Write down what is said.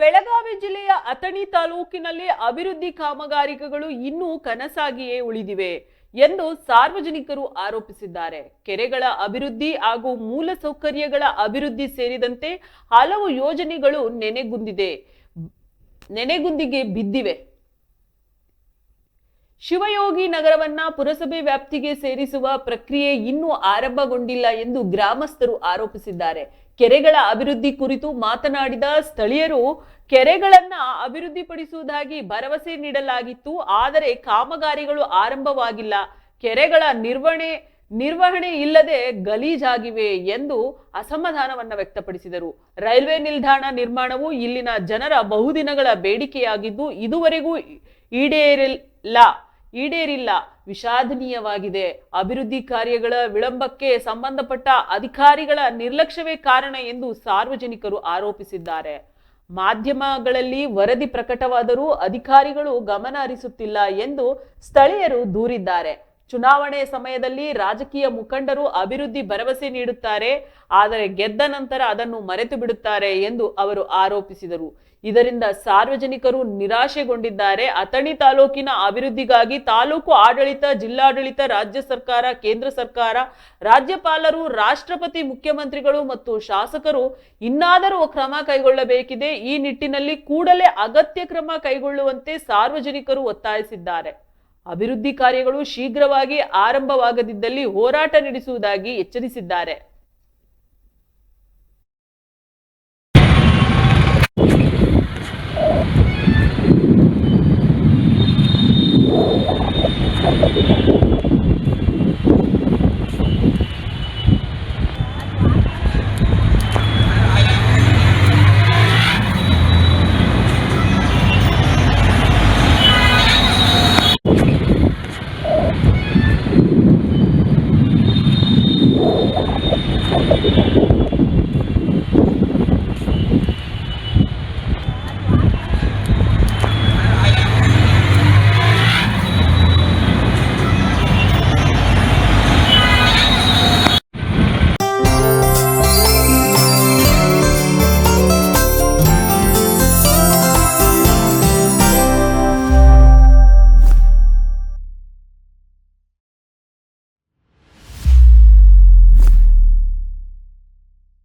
ಬೆಳಗಾವಿ ಜಿಲ್ಲೆಯ ಅಥಣಿ ತಾಲೂಕಿನಲ್ಲಿ ಅಭಿವೃದ್ಧಿ ಕಾಮಗಾರಿಕೆಗಳು ಇನ್ನೂ ಕನಸಾಗಿಯೇ ಉಳಿದಿವೆ ಎಂದು ಸಾರ್ವಜನಿಕರು ಆರೋಪಿಸಿದ್ದಾರೆ. ಕೆರೆಗಳ ಅಭಿವೃದ್ಧಿ ಹಾಗೂ ಮೂಲಸೌಕರ್ಯಗಳ ಅಭಿವೃದ್ಧಿ ಸೇರಿದಂತೆ ಹಲವು ಯೋಜನೆಗಳು ನೆನೆಗುಂದಿದೆ, ನೆನೆಗುಂದಿಗೆ ಬಿದ್ದಿವೆ. ಶಿವಯೋಗಿ ನಗರವನ್ನ ಪುರಸಭೆ ವ್ಯಾಪ್ತಿಗೆ ಸೇರಿಸುವ ಪ್ರಕ್ರಿಯೆ ಇನ್ನೂ ಆರಂಭಗೊಂಡಿಲ್ಲ ಎಂದು ಗ್ರಾಮಸ್ಥರು ಆರೋಪಿಸಿದ್ದಾರೆ. ಕೆರೆಗಳ ಅಭಿವೃದ್ಧಿ ಕುರಿತು ಮಾತನಾಡಿದ ಸ್ಥಳೀಯರು, ಕೆರೆಗಳನ್ನ ಅಭಿವೃದ್ಧಿಪಡಿಸುವುದಾಗಿ ಭರವಸೆ ನೀಡಲಾಗಿತ್ತು, ಆದರೆ ಕಾಮಗಾರಿಗಳು ಆರಂಭವಾಗಿಲ್ಲ. ಕೆರೆಗಳ ನಿರ್ವಹಣೆ ನಿರ್ವಹಣೆ ಇಲ್ಲದೆ ಗಲೀಜಾಗಿವೆ ಎಂದು ಅಸಮಾಧಾನವನ್ನ ವ್ಯಕ್ತಪಡಿಸಿದರು. ರೈಲ್ವೆ ನಿಲ್ದಾಣ ನಿರ್ಮಾಣವು ಇಲ್ಲಿನ ಜನರ ಬಹುದಿನಗಳ ಬೇಡಿಕೆಯಾಗಿದ್ದು, ಇದುವರೆಗೂ ಈಡೇರಿಲ್ಲ. ಈಡೇರಿಲ್ಲ. ವಿಷಾದನೀಯವಾಗಿದೆ. ಅಭಿವೃದ್ಧಿ ಕಾರ್ಯಗಳ ವಿಳಂಬಕ್ಕೆ ಸಂಬಂಧಪಟ್ಟ ಅಧಿಕಾರಿಗಳ ನಿರ್ಲಕ್ಷ್ಯವೇ ಕಾರಣ ಎಂದು ಸಾರ್ವಜನಿಕರು ಆರೋಪಿಸಿದ್ದಾರೆ. ಮಾಧ್ಯಮಗಳಲ್ಲಿ ವರದಿ ಪ್ರಕಟವಾದರೂ ಅಧಿಕಾರಿಗಳು ಗಮನ ಹರಿಸುತ್ತಿಲ್ಲ ಎಂದು ಸ್ಥಳೀಯರು ದೂರಿದ್ದಾರೆ. ಚುನಾವಣೆ ಸಮಯದಲ್ಲಿ ರಾಜಕೀಯ ಮುಖಂಡರು ಅಭಿವೃದ್ಧಿ ಭರವಸೆ ನೀಡುತ್ತಾರೆ, ಆದರೆ ಗೆದ್ದ ನಂತರ ಅದನ್ನು ಮರೆತು ಬಿಡುತ್ತಾರೆ ಎಂದು ಅವರು ಆರೋಪಿಸಿದರು. ಇದರಿಂದ ಸಾರ್ವಜನಿಕರು ನಿರಾಶೆಗೊಂಡಿದ್ದಾರೆ. ಅಥಣಿ ತಾಲೂಕಿನ ಅಭಿವೃದ್ಧಿಗಾಗಿ ತಾಲೂಕು ಆಡಳಿತ, ಜಿಲ್ಲಾಡಳಿತ, ರಾಜ್ಯ ಸರ್ಕಾರ, ಕೇಂದ್ರ ಸರ್ಕಾರ, ರಾಜ್ಯಪಾಲರು, ರಾಷ್ಟ್ರಪತಿ, ಮುಖ್ಯಮಂತ್ರಿಗಳು ಮತ್ತು ಶಾಸಕರು ಇನ್ನಾದರೂ ಕ್ರಮ ಕೈಗೊಳ್ಳಬೇಕಿದೆ. ಈ ನಿಟ್ಟಿನಲ್ಲಿ ಕೂಡಲೇ ಅಗತ್ಯ ಕ್ರಮ ಕೈಗೊಳ್ಳುವಂತೆ ಸಾರ್ವಜನಿಕರು ಒತ್ತಾಯಿಸಿದ್ದಾರೆ. ಅಭಿವೃದ್ಧಿ ಕಾರ್ಯಗಳು ಶೀಘ್ರವಾಗಿ ಆರಂಭವಾಗದಿದ್ದಲ್ಲಿ ಹೋರಾಟ ನಡೆಸುವುದಾಗಿ ಎಚ್ಚರಿಸಿದ್ದಾರೆ.